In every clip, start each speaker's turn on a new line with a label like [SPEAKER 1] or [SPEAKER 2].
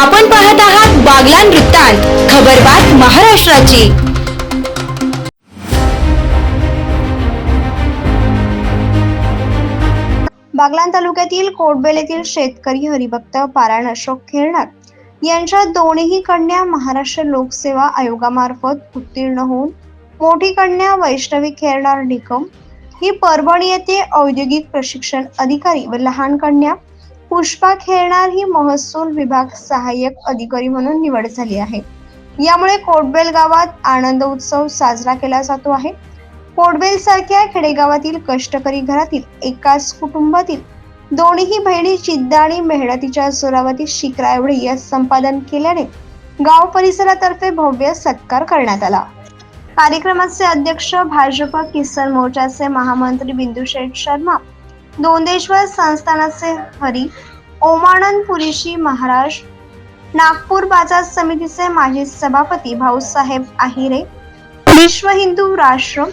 [SPEAKER 1] आपण पाहत आहात बागलान वृत्तांत खबरबात महाराष्ट्राची.
[SPEAKER 2] बागलाण तालुक्यातील कोटबेल येथील शेतकरी हरिभक्त पारायण अशोक खेरणार यांच्या दोन्ही कन्या महाराष्ट्र लोकसेवा आयोगामार्फत उत्तीर्ण होऊन मोठी कन्या वैष्णवी खेरणार निकम ही परभणी येथे औद्योगिक प्रशिक्षण अधिकारी व लहान कन्या पुष्पा खेळणार ही महसूल विभाग सहाय्यक अधिकारी म्हणून निवड झाली आहे. यामुळे कोटबेल गावात आनंद उत्सव साजरा केला जातो आहे. कोटबेल सारख्या खेडेगावातील कष्टकरी घरातील एकाच कुटुंबातील दोन्ही बहिणी जिद्द आणि मेहनतीच्या जोरावरती शिकरा एवढे यश संपादन केल्याने गाव परिसरातर्फे भव्य सत्कार करण्यात आला. कार्यक्रमाचे अध्यक्ष भाजप किसन मोर्चाचे महामंत्री बिंदुशेठ शर्मा दोंदेश्वर संस्थानाचे हरी ओमानंद पुरीशी महाराज नागपूर बाजार समितीचे माजी सभापती भाऊसाहेब आहिरे विश्व हिंदू राष्ट्र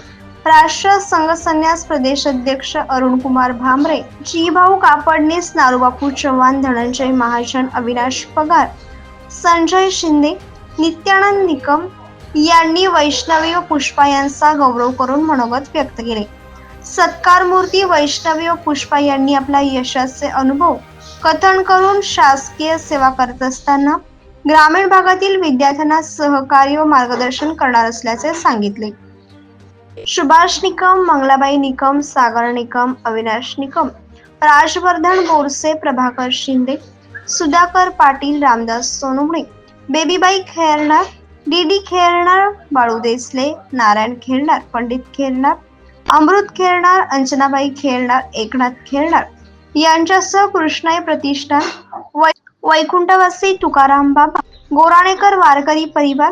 [SPEAKER 2] राष्ट्र संघ संन्यास प्रदेश अध्यक्ष अरुण कुमार भामरे जी भाऊ कापडणीस नारूबापू चव्हाण धनंजय महाजन अविनाश पगार संजय शिंदे नित्यानंद निकम यांनी वैष्णवी व पुष्पा यांचा गौरव करून मनोगत व्यक्त केले. सत्कारमूर्ती वैष्णवी व पुष्पा यांनी आपल्या यशाचे अनुभव कथन करून शासकीय सेवा करत असताना ग्रामीण भागातील विद्यार्थ्यांना सहकार्य व मार्गदर्शन करणार असल्याचे सांगितले. सुभाष निकम मंगलाबाई निकम सागर निकम अविनाश निकम राजवर्धन बोरसे प्रभाकर शिंदे सुधाकर पाटील रामदास सोनुमणे बेबीबाई खेळणार डी खेरणार बाळू देसले नारायण खेरणार पंडित खेरणार अमृत खेळणार अंजनाबाई खेळणार एकनाथ खेळणार. यांच्यासह कृष्णाई प्रतिष्ठान वैकुंठवासी तुकाराम बाबा गोराणेकर वारकरी परिवार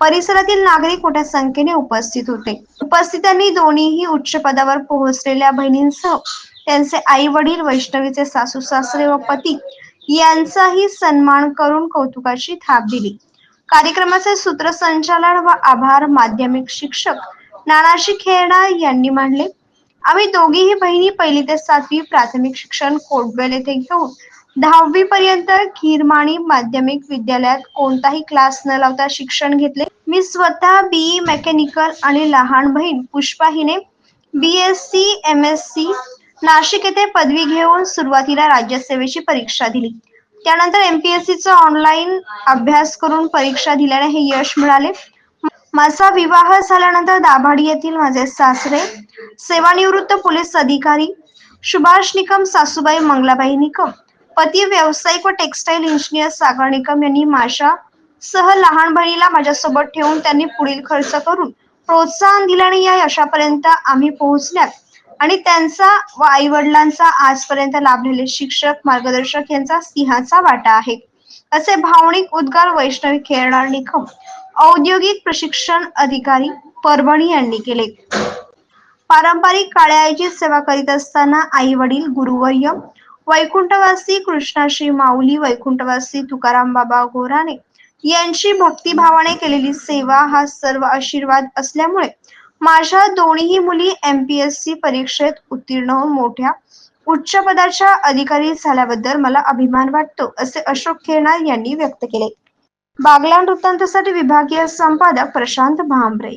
[SPEAKER 2] परिसरातील नागरिक मोठ्या संख्येने उपस्थित होते. उपस्थितांनी दोन्हीही उच्च पदावर पोहोचलेल्या बहिणींसह त्यांचे आई वडील वैष्णवीचे सासू सासरे व पती यांचाही सन्मान करून कौतुकाची थाप दिली. कार्यक्रमाचे सूत्रसंचालन व आभार माध्यमिक शिक्षक नानाशी खेरणा यांनी मांडले. आम्ही दोघीही बहिणी पहिली ते सातवी प्राथमिक शिक्षण कोटबेल येथे घेऊन दहावी पर्यंत खीरमाणी माध्यमिक विद्यालयात कोणताही क्लास न लावता शिक्षण घेतले. मी स्वतः बीई मेकॅनिकल आणि लहान बहीण पुष्पा हिने B S C M S C Nashik येथे पदवी घेऊन सुरुवातीला राज्यसेवेची परीक्षा दिली. त्यानंतर एमपीएससीचा ऑनलाईन अभ्यास करून परीक्षा दिल्याने हे यश मिळाले. माझा विवाह झाल्यानंतर दाभाडी येथील माझे सासरे सेवानिवृत्त पोलीस अधिकारी सुभाष निकम सासूबाई मंगलाबाई निकम पती व्यावसायिक व टेक्सटाईल इंजिनियर सागर निकम यांनी माझ्या सह लहान बहिणीला माझ्यासोबत ठेवून त्यांनी पुढील खर्च करून प्रोत्साहन दिल्याने या यशापर्यंत आम्ही पोहोचल्यात. आणि त्यांचा व आई वडिलांचा आजपर्यंत लाभलेले शिक्षक मार्गदर्शक यांचा सिंहाचा वाटा आहे. असे भावनिक उद्गार वैष्णवी खेळणार निकम औद्योगिक प्रशिक्षण अधिकारी परभणी यांनी केले. पारंपरिक काळ्याची सेवा करीत असताना आई वडील गुरुवर्य वैकुंठवासी कृष्णाश्री माऊली वैकुंठवासी तुकाराम बाबा गोराने यांची भक्तिभावाने केलेली सेवा हा सर्व आशीर्वाद असल्यामुळे माझ्या दोन्ही मुली एमपीएससी परीक्षेत उत्तीर्ण होऊन मोठ्या उच्च पदाच्या अधिकारी झाल्याबद्दल मला अभिमान वाटतो असे अशोक खेरणार यांनी व्यक्त केले. बागलाण वृत्तांतासाठी विभागीय संपादक प्रशांत भांबरे